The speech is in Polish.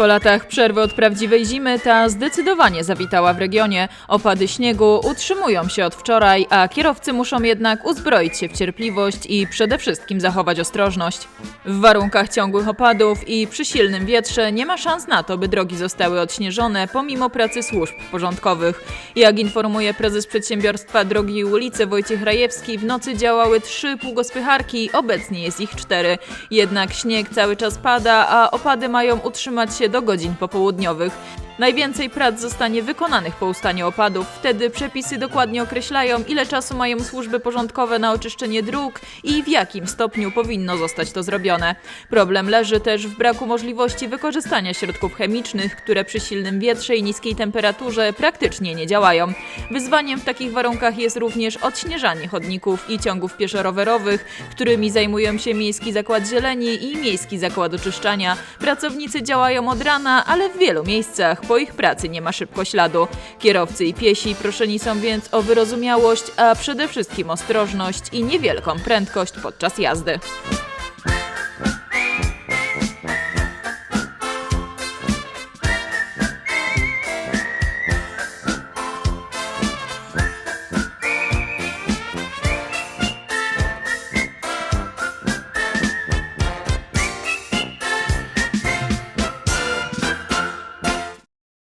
Po latach przerwy od prawdziwej zimy ta zdecydowanie zawitała w regionie. Opady śniegu utrzymują się od wczoraj, a kierowcy muszą jednak uzbroić się w cierpliwość i przede wszystkim zachować ostrożność. W warunkach ciągłych opadów i przy silnym wietrze nie ma szans na to, by drogi zostały odśnieżone pomimo pracy służb porządkowych. Jak informuje prezes przedsiębiorstwa Drogi i Ulice Wojciech Rajewski, w nocy działały trzy półgospycharki, obecnie jest ich cztery. Jednak śnieg cały czas pada, a opady mają utrzymać się do godzin popołudniowych. Najwięcej prac zostanie wykonanych po ustaniu opadów. Wtedy przepisy dokładnie określają, ile czasu mają służby porządkowe na oczyszczenie dróg i w jakim stopniu powinno zostać to zrobione. Problem leży też w braku możliwości wykorzystania środków chemicznych, które przy silnym wietrze i niskiej temperaturze praktycznie nie działają. Wyzwaniem w takich warunkach jest również odśnieżanie chodników i ciągów pieszo-rowerowych, którymi zajmują się Miejski Zakład Zieleni i Miejski Zakład Oczyszczania. Pracownicy działają od rana, ale w wielu miejscach po ich pracy nie ma szybko śladu. Kierowcy i piesi proszeni są więc o wyrozumiałość, a przede wszystkim ostrożność i niewielką prędkość podczas jazdy.